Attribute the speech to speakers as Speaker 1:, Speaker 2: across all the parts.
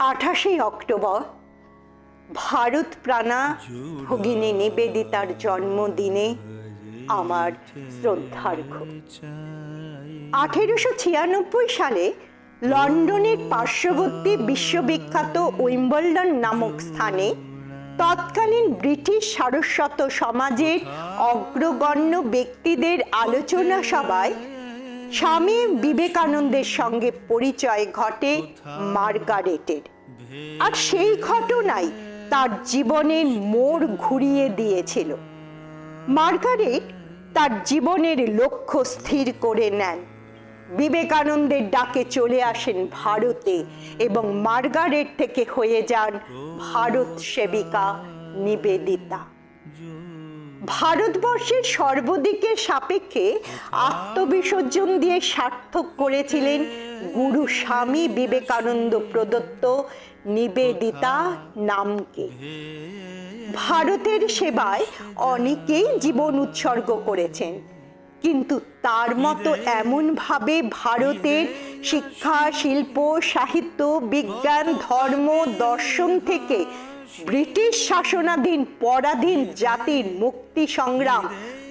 Speaker 1: আঠাশে অক্টোবর, ভারত প্রাণা ভগিনী নিবেদিতার জন্মদিনে আমার শ্রদ্ধার্ঘ আঠেরোশো ছিয়ানব্বই সালে লন্ডনের পার্শ্ববর্তী বিশ্ববিখ্যাত উইম্বলডন নামক স্থানে তৎকালীন ব্রিটিশ সারস্বত সমাজের অগ্রগণ্য ব্যক্তিদের আলোচনা সভায় স্বামী বিবেকানন্দের সঙ্গে পরিচয় ঘটে মার্গারেটের। আর সেই ঘটনাই তার জীবনের মোড় ঘুরিয়ে দিয়েছিল। মার্গারেট তার জীবনের লক্ষ্য স্থির করে নেন। বিবেকানন্দের ডাকে চলে আসেন ভারতে এবং মার্গারেট থেকে হয়ে যান ভারত সেবিকা নিবেদিতা। ভারতবর্ষের সর্বদিকের সাপেক্ষে আত্মবিসর্জন দিয়ে সার্থক করেছিলেন গুরু স্বামী বিবেকানন্দ প্রদত্ত নিবেদিতা নামকে। ভারতের সেবায় অনেকেই জীবন উৎসর্গ করেছেন, কিন্তু তার মতো এমনভাবে ভারতের শিক্ষা, শিল্প, সাহিত্য, বিজ্ঞান, ধর্ম, দর্শন থেকে ব্রিটিশ শাসনাধীন পরাধীন জাতির মুক্তি সংগ্রাম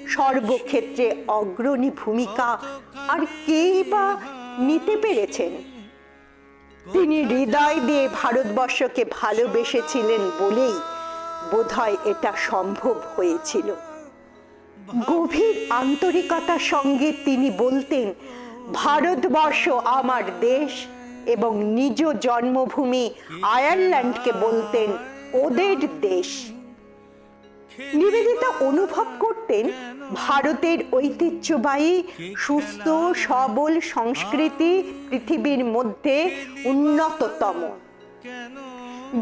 Speaker 1: সর্বক্ষেত্রে অগ্রণী ভূমিকা আর কেই বা নিতে পেরেছেন? তিনি হৃদয় দিয়ে ভারতবর্ষকে ভালোবেসেছিলেন বলেই বোধহয় এটা সম্ভব হয়েছিল। গভীর আন্তরিকতার সঙ্গে তিনি বলতেন, ভারতবর্ষ আমার দেশ এবং নিজ জন্মভূমি আয়ারল্যান্ডকে, বলতেন ওদের দেশ। নিবেদিতা অনুভব করতেন ভারতের ঐতিহ্যবাহী, সুস্থ, সবল সংস্কৃতি পৃথিবীর মধ্যে উন্নততম,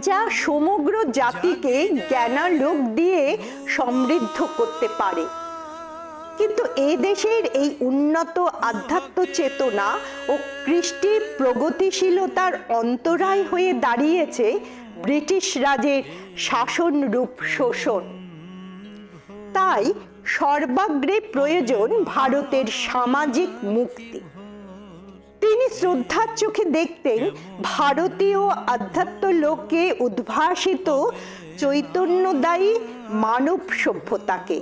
Speaker 1: যা সমগ্র জাতিকে জ্ঞানালোক দিয়ে সমৃদ্ধ করতে পারে। কিন্তু এ দেশের এই উন্নত আধ্যাত্ম চেতনা ও কৃষ্টি প্রগতিশীলতার অন্তরায় হয়ে দাঁড়িয়েছে ব্রিটিশ রাজের শাসন রূপ শোষণ। তাই সর্বাগ্রে প্রয়োজন ভারতের সামাজিক মুক্তি। তিনি শ্রদ্ধার চোখে দেখতেন ভারতীয় আধ্যাত্ম লোকে উদ্ভাসিত চৈতন্যদায়ী মানব সভ্যতাকে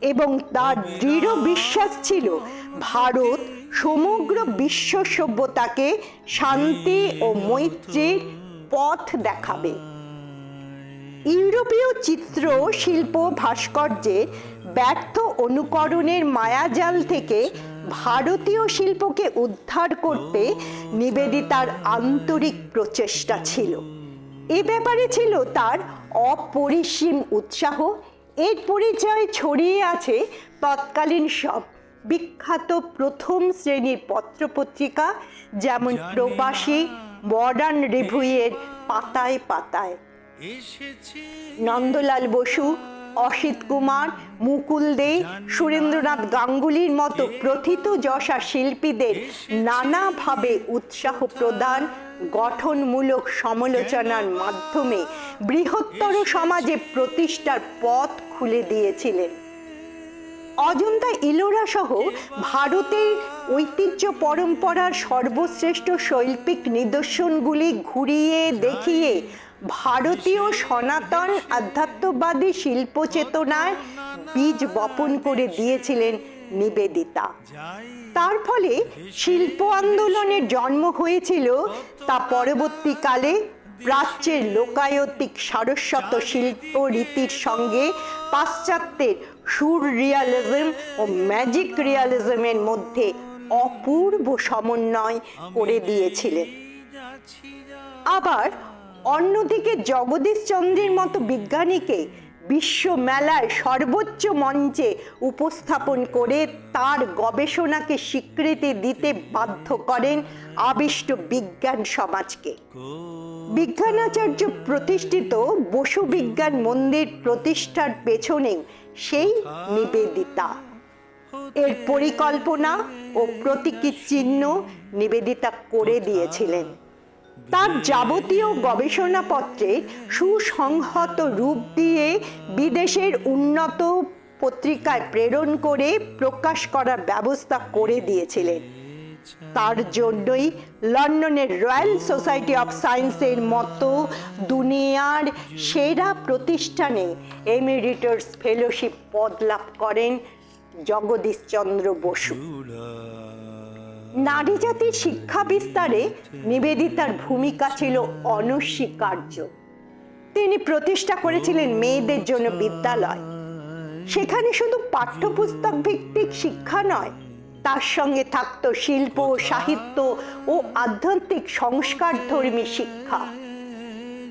Speaker 1: এবং তার দৃঢ় বিশ্বাস ছিল ভারত সমগ্র বিশ্ব সভ্যতাকে শান্তি ও মৈত্রীর পথ দেখাবে। ইউরোপীয় চিত্র শিল্প ভাস্কর্যের ব্যর্থ অনুকরণের মায়াজাল থেকে ভারতীয় শিল্পকে উদ্ধার করতে নিবেদিতার আন্তরিক প্রচেষ্টা ছিল। এ ব্যাপারে ছিল তার অপরিসীম উৎসাহ। এর পরিচয় ছড়িয়ে আছে তৎকালীন সব বিখ্যাত প্রথম শ্রেণির পত্রপত্রিকা, যেমন প্রবাসী মডার্ন রিভিউয়ের পাতায় পাতায়। নন্দলাল বসু, অসিত কুমার, মুকুল দে, সুরেন্দ্রনাথ গাঙ্গুলির মতো প্রথিত যশা শিল্পীদের নানাভাবে উৎসাহ প্রদান, গঠনমূলক সমালোচনার মাধ্যমে বৃহত্তর সমাজে প্রতিষ্ঠার পথ খুলে দিয়েছিলেন। অজন্তা ইলোরা সহ ভারতের ঐতিহ্য পরম্পরার সর্বশ্রেষ্ঠ শৈল্পিক নিদর্শনগুলি ঘুরিয়ে দেখিয়ে ভারতীয় সনাতন আধ্যাত্মবাদী শিল্প চেতনায় বীজ বপন করে দিয়েছিলেন নিবেদিতা। তার ফলে শিল্প আন্দোলনের জন্ম হয়েছিল তা পরবর্তীকালে প্রাচ্যের লোকায়তিক সারস্বত শিল্প রীতির সঙ্গে পাশ্চাত্যের সুর রিয়ালিজম ও ম্যাজিক রিয়ালিজমের মধ্যে অপূর্ব সমন্বয় করে দিয়েছিলেন। আবার অন্যদিকে জগদীশ চন্দ্রের মতো বিজ্ঞানীকে বিশ্ব মেলায় সর্বোচ্চ মঞ্চে উপস্থাপন করে তার গবেষণাকে স্বীকৃতি দিতে বাধ্য করেন আবিষ্ট বিজ্ঞান সমাজকে। বিজ্ঞানাচার্য প্রতিষ্ঠিত বসু বিজ্ঞান মন্দির প্রতিষ্ঠার পেছনে সেই নিবেদিতা। এর পরিকল্পনা ও প্রতীকী চিহ্ন নিবেদিতা করে দিয়েছিলেন। তার যাবতীয় গবেষণাপত্রে সুসংহত রূপ দিয়ে বিদেশের উন্নত পত্রিকায় প্রেরণ করে প্রকাশ করার ব্যবস্থা করে দিয়েছিলেন। তার জন্যই লন্ডনের রয়্যাল সোসাইটি অফ সায়েন্সের মতো দুনিয়ার সেরা প্রতিষ্ঠানে এমিরিটার্স ফেলোশিপ পদ লাভ করেন জগদীশচন্দ্র বসু। নারী জাতির শিক্ষা বিস্তারে নিবেদিতার ভূমিকা ছিল অনস্বীকার্য। তিনি প্রতিষ্ঠা করেছিলেন মেয়েদের জন্য বিদ্যালয়। সেখানে শুধু পাঠ্যপুস্তক ভিত্তিক শিক্ষা নয়, তার সঙ্গে থাকতো শিল্প, সাহিত্য ও আধ্যাত্মিক সংস্কার ধর্মী শিক্ষা।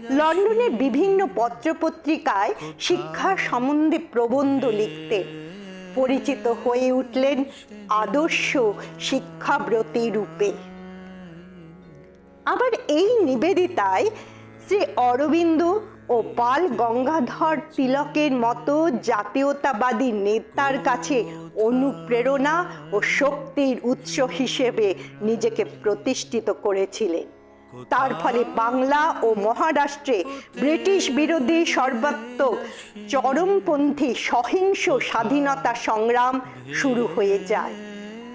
Speaker 1: লন্ডনের বিভিন্ন পত্রপত্রিকায় শিক্ষা সম্বন্ধে প্রবন্ধ লিখতেন। পরিচিত হয়ে উঠলেন আদর্শ শিক্ষাব্রতী রূপে। আবার এই নিবেদিতায় শ্রী অরবিন্দ ও পাল গঙ্গাধর তিলকের মতো জাতীয়তাবাদী নেতার কাছে অনুপ্রেরণা ও শক্তির উৎস হিসেবে নিজেকে প্রতিষ্ঠিত করেছিলেন। তার ফলে বাংলা ও মহারাষ্ট্রে ব্রিটিশ বিরোধী সর্বাত্মক চরমপন্থী সহিংস স্বাধীনতা সংগ্রাম শুরু হয়ে যায়।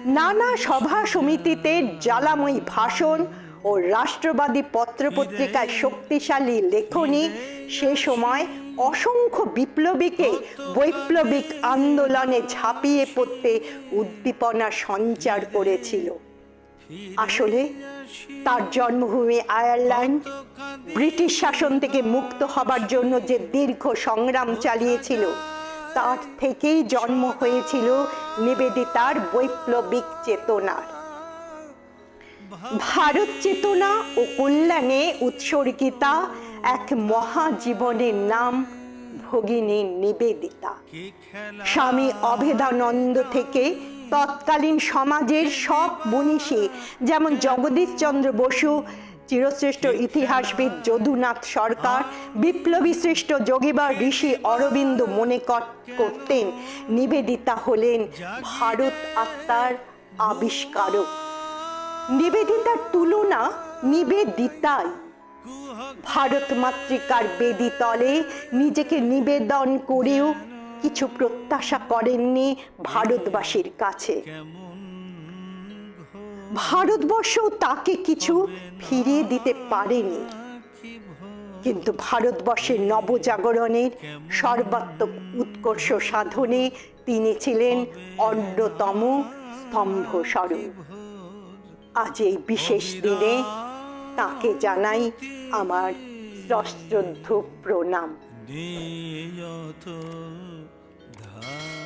Speaker 1: নানা সভা সমিতিতে জ্বালাময়ী ভাষণ ও রাষ্ট্রবাদী পত্রপত্রিকায় শক্তিশালী লেখনী সে সময় অসংখ্য বিপ্লবীকে বৈপ্লবিক আন্দোলনে ঝাঁপিয়ে পড়তে উদ্দীপনা সঞ্চার করেছিল। আসলে, তার জন্মভূমি আয়ারল্যান্ড, ব্রিটিশ শাসন থেকে মুক্ত হবার জন্য যে দীর্ঘ সংগ্রাম চালিয়েছিল, তার থেকেই জন্ম হয়েছিল নিবেদিতার বৈপ্লবিক চেতনার ভারত চেতনা ও কল্যাণে উৎসর্গিতা এক মহাজীবনের নাম ভগিনী নিবেদিতা। স্বামী অভেদানন্দ থেকে তৎকালীন সমাজের সব মনীষী, যেমন জগদীশচন্দ্র বসু, চিরশ্রেষ্ঠ ইতিহাসবিদ যদুনাথ সরকার, বিপ্লবী শ্রেষ্ঠ যোগীবার ঋষি অরবিন্দ মনে করতেন নিবেদিতা হলেন ভারত আত্মার আবিষ্কারক। নিবেদিতার তুলনা নিবেদিতাই। ভারত মাতৃকার বেদি তলে নিজেকে নিবেদন করেও কিছু প্রত্যাশা করেননি ভারতবাসীর কাছে। ভারতবর্ষ তাকে কিছু ফিরিয়ে দিতে পারেনি। কিন্তু ভারতবর্ষের নবজাগরণের সর্বাত্মক উৎকর্ষ সাধনে তিনি ছিলেন অন্যতম স্তম্ভ স্বরূপ আজ এই বিশেষ দিনে তাকে জানাই আমার সশ্রদ্ধ প্রণাম।
Speaker 2: নিয়ত ধার।